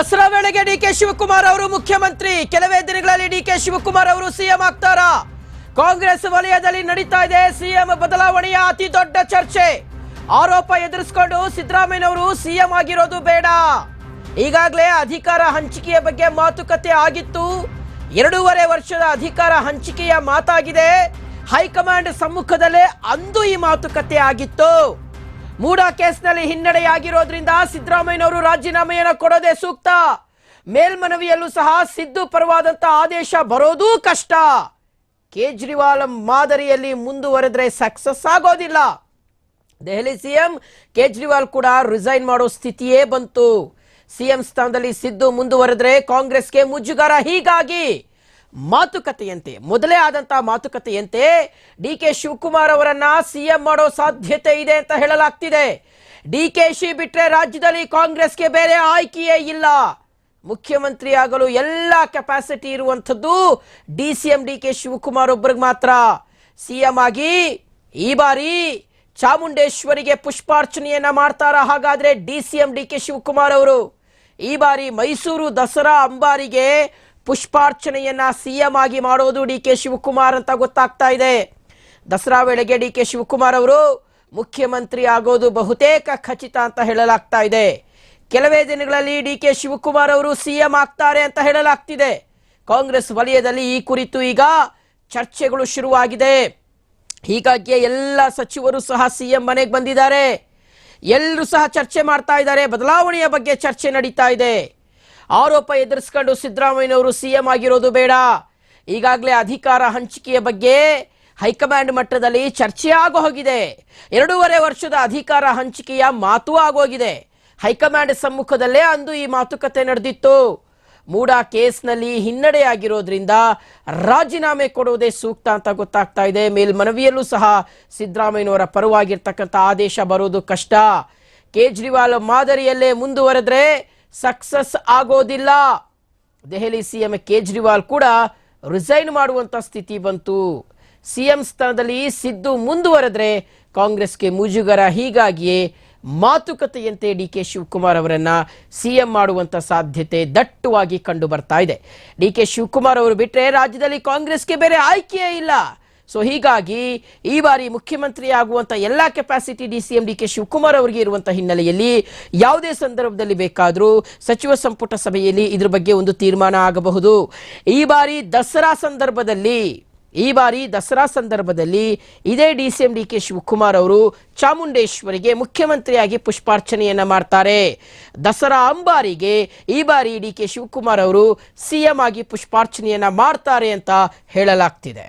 ದಸರಾ ವೇಳೆಗೆ D K Shivakumar ಅವರು ಮುಖ್ಯಮಂತ್ರಿ. ಕೆಲವೇ ದಿನಗಳಲ್ಲಿ ಡಿ ಕೆ ಶಿವಕುಮಾರ್ ಅವರು ಸಿಎಂ ಆಗ್ತಾರಾ? ಕಾಂಗ್ರೆಸ್ ವಲಯದಲ್ಲಿ ನಡೀತಾ ಇದೆ ಸಿಎಂ ಬದಲಾವಣೆಯ ಅತಿ ದೊಡ್ಡ ಚರ್ಚೆ. ಆರೋಪ ಎದುರಿಸಿಕೊಂಡು ಸಿದ್ದರಾಮಯ್ಯನವರು ಸಿಎಂ ಆಗಿರೋದು ಬೇಡ. ಈಗಾಗಲೇ ಅಧಿಕಾರ ಹಂಚಿಕೆಯ ಬಗ್ಗೆ ಮಾತುಕತೆ ಆಗಿತ್ತು. ಎರಡೂವರೆ ವರ್ಷದ ಅಧಿಕಾರ ಹಂಚಿಕೆಯ ಮಾತಾಗಿದೆ. ಹೈಕಮಾಂಡ್ ಸಮ್ಮುಖದಲ್ಲೇ ಅಂದು ಈ ಮಾತುಕತೆ ಆಗಿತ್ತು. ಮೂಡಾ ಕೇಸ್ನಲ್ಲಿ ಹಿನ್ನಡೆಯಾಗಿರೋದ್ರಿಂದ ಸಿದ್ದರಾಮಯ್ಯನವರು ರಾಜೀನಾಮೆಯನ್ನು ಕೊಡೋದೇ ಸೂಕ್ತ. ಮೇಲ್ಮನವಿಯಲ್ಲೂ ಸಹ ಸಿದ್ದು ಪರವಾದಂತ ಆದೇಶ ಬರೋದೂ ಕಷ್ಟ. ಕೇಜ್ರಿವಾಲ್ ಮಾದರಿಯಲ್ಲಿ ಮುಂದುವರೆದ್ರೆ ಸಕ್ಸಸ್ ಆಗೋದಿಲ್ಲ. ದೆಹಲಿ ಸಿಎಂ ಕೇಜ್ರಿವಾಲ್ ಕೂಡ ರಿಸೈನ್ ಮಾಡೋ ಸ್ಥಿತಿಯೇ ಬಂತು. ಸಿಎಂ ಸ್ಥಾನದಲ್ಲಿ ಸಿದ್ದು ಮುಂದುವರೆದ್ರೆ ಕಾಂಗ್ರೆಸ್ಗೆ ಮುಜುಗರ ಹೀಗಾಗಿ. ಮಾತುಕತೆಯಂತೆ, ಮೊದಲೇ ಆದಂತಹ ಮಾತುಕತೆಯಂತೆ ಡಿ ಕೆ ಶಿವಕುಮಾರ್ ಅವರನ್ನ ಸಿಎಂ ಮಾಡೋ ಸಾಧ್ಯತೆ ಇದೆ ಅಂತ ಹೇಳಲಾಗ್ತಿದೆ. ಡಿ ಕೆ ಶಿ ಬಿಟ್ರೆ ರಾಜ್ಯದಲ್ಲಿ ಕಾಂಗ್ರೆಸ್ಗೆ ಬೇರೆ ಆಯ್ಕೆಯೇ ಇಲ್ಲ. ಮುಖ್ಯಮಂತ್ರಿ ಆಗಲು ಎಲ್ಲ ಕೆಪಾಸಿಟಿ ಇರುವಂಥದ್ದು D C M, D K Shivakumar ಒಬ್ಬರಿಗೆ ಮಾತ್ರ. ಸಿಎಂ ಆಗಿ ಈ ಬಾರಿ ಚಾಮುಂಡೇಶ್ವರಿಗೆ ಪುಷ್ಪಾರ್ಚನೆಯನ್ನ ಮಾಡ್ತಾರ ಹಾಗಾದ್ರೆ D C M, D K Shivakumar ಅವರು. ಈ ಬಾರಿ ಮೈಸೂರು ದಸರಾ ಅಂಬಾರಿಗೆ ಪುಷ್ಪಾರ್ಚನೆಯನ್ನ ಸಿಎಂ ಆಗಿ ಮಾಡೋದು ಡಿ ಕೆ ಶಿವಕುಮಾರ್ ಅಂತ ಗೊತ್ತಾಗ್ತಾ ಇದೆ. ದಸರಾ ವೇಳೆಗೆ ಡಿ ಕೆ ಶಿವಕುಮಾರ್ ಅವರು ಮುಖ್ಯಮಂತ್ರಿ ಆಗೋದು ಬಹುತೇಕ ಖಚಿತ ಅಂತ ಹೇಳಲಾಗ್ತಾ ಇದೆ. ಕೆಲವೇ ದಿನಗಳಲ್ಲಿ ಡಿ ಕೆ ಶಿವಕುಮಾರ್ ಅವರು ಸಿಎಂ ಆಗ್ತಾರೆ ಅಂತ ಹೇಳಲಾಗ್ತಿದೆ. ಕಾಂಗ್ರೆಸ್ ವಲಯದಲ್ಲಿ ಈ ಕುರಿತು ಈಗ ಚರ್ಚೆಗಳು ಶುರುವಾಗಿದೆ. ಹೀಗಾಗಿ ಎಲ್ಲ ಸಚಿವರು ಸಹ ಸಿಎಂ ಮನೆಗೆ ಬಂದಿದ್ದಾರೆ. ಎಲ್ಲರೂ ಸಹ ಚರ್ಚೆ ಮಾಡ್ತಾ ಇದ್ದಾರೆ. ಬದಲಾವಣೆಯ ಬಗ್ಗೆ ಚರ್ಚೆ ನಡೀತಾ ಇದೆ. ಆರೋಪ ಎದುರಿಸ್ಕೊಂಡು ಸಿದ್ದರಾಮಯ್ಯನವರು ಸಿಎಂ ಆಗಿರೋದು ಬೇಡ. ಈಗಾಗಲೇ ಅಧಿಕಾರ ಹಂಚಿಕೆಯ ಬಗ್ಗೆ ಹೈಕಮಾಂಡ್ ಮಟ್ಟದಲ್ಲಿ ಚರ್ಚೆ ಆಗೋ ಹೋಗಿದೆ ಎರಡೂವರೆ ವರ್ಷದ ಅಧಿಕಾರ ಹಂಚಿಕೆಯ ಮಾತು ಆಗೋಗಿದೆ. ಹೈಕಮಾಂಡ್ ಸಮ್ಮುಖದಲ್ಲೇ ಅಂದು ಈ ಮಾತುಕತೆ ನಡೆದಿತ್ತು. ಮೂಡಾ ಕೇಸ್ನಲ್ಲಿ ಹಿನ್ನಡೆಯಾಗಿರೋದ್ರಿಂದ ರಾಜೀನಾಮೆ ಕೊಡುವುದೇ ಸೂಕ್ತ ಅಂತ ಗೊತ್ತಾಗ್ತಾ ಇದೆ. ಮೇಲ್ಮನವಿಯಲ್ಲೂ ಸಹ ಸಿದ್ದರಾಮಯ್ಯನವರ ಪರವಾಗಿರ್ತಕ್ಕಂಥ ಆದೇಶ ಬರೋದು ಕಷ್ಟ. ಕೇಜ್ರಿವಾಲ್ ಮಾದರಿಯಲ್ಲೇ ಮುಂದುವರೆದ್ರೆ ಸಕ್ಸಸ್ ಆಗೋದಿಲ್ಲ. ದೆಹಲಿ ಸಿಎಂ ಕೇಜ್ರಿವಾಲ್ ಕೂಡ ರಿಸೈನ್ ಮಾಡುವಂತ ಸ್ಥಿತಿ ಬಂತು. ಸಿಎಂ ಸ್ಥಾನದಲ್ಲಿ ಸಿದ್ದು ಮುಂದುವರೆದ್ರೆ ಕಾಂಗ್ರೆಸ್ಗೆ ಮುಜುಗರ. ಹೀಗಾಗಿಯೇ ಮಾತುಕತೆಯಂತೆ ಡಿ ಕೆ ಶಿವಕುಮಾರ್ ಅವರನ್ನ ಸಿಎಂ ಮಾಡುವಂತ ಸಾಧ್ಯತೆ ದಟ್ಟವಾಗಿ ಕಂಡು ಬರ್ತಾ ಇದೆ. ಡಿ ಕೆ ಶಿವಕುಮಾರ್ ಅವರು ಬಿಟ್ಟರೆ ರಾಜ್ಯದಲ್ಲಿ ಕಾಂಗ್ರೆಸ್ಗೆ ಬೇರೆ ಆಯ್ಕೆಯೇ ಇಲ್ಲ. ಸೊ ಹೀಗಾಗಿ ಈ ಬಾರಿ ಮುಖ್ಯಮಂತ್ರಿ ಆಗುವಂತ ಎಲ್ಲಾ capacity D C M D K Shivakumar ಅವರಿಗೆ ಇರುವಂತಹ ಹಿನ್ನೆಲೆಯಲ್ಲಿ ಯಾವುದೇ ಸಂದರ್ಭದಲ್ಲಿ ಬೇಕಾದರೂ ಸಚಿವ ಸಂಪುಟ ಸಭೆಯಲ್ಲಿ ಇದ್ರ ಬಗ್ಗೆ ಒಂದು ತೀರ್ಮಾನ ಆಗಬಹುದು. ಈ ಬಾರಿ ದಸರಾ ಸಂದರ್ಭದಲ್ಲಿ, ಈ ಬಾರಿ ದಸರಾ ಸಂದರ್ಭದಲ್ಲಿ ಇದೇ D C M D K Shivakumar ಅವರು ಚಾಮುಂಡೇಶ್ವರಿಗೆ ಮುಖ್ಯಮಂತ್ರಿಯಾಗಿ ಪುಷ್ಪಾರ್ಚನೆಯನ್ನು ಮಾಡ್ತಾರೆ. ದಸರಾ ಅಂಬಾರಿಗೆ ಈ ಬಾರಿ ಡಿ ಕೆ ಶಿವಕುಮಾರ್ ಅವರು ಸಿಎಂ ಆಗಿ ಪುಷ್ಪಾರ್ಚನೆಯನ್ನು ಮಾಡ್ತಾರೆ ಅಂತ ಹೇಳಲಾಗ್ತಿದೆ.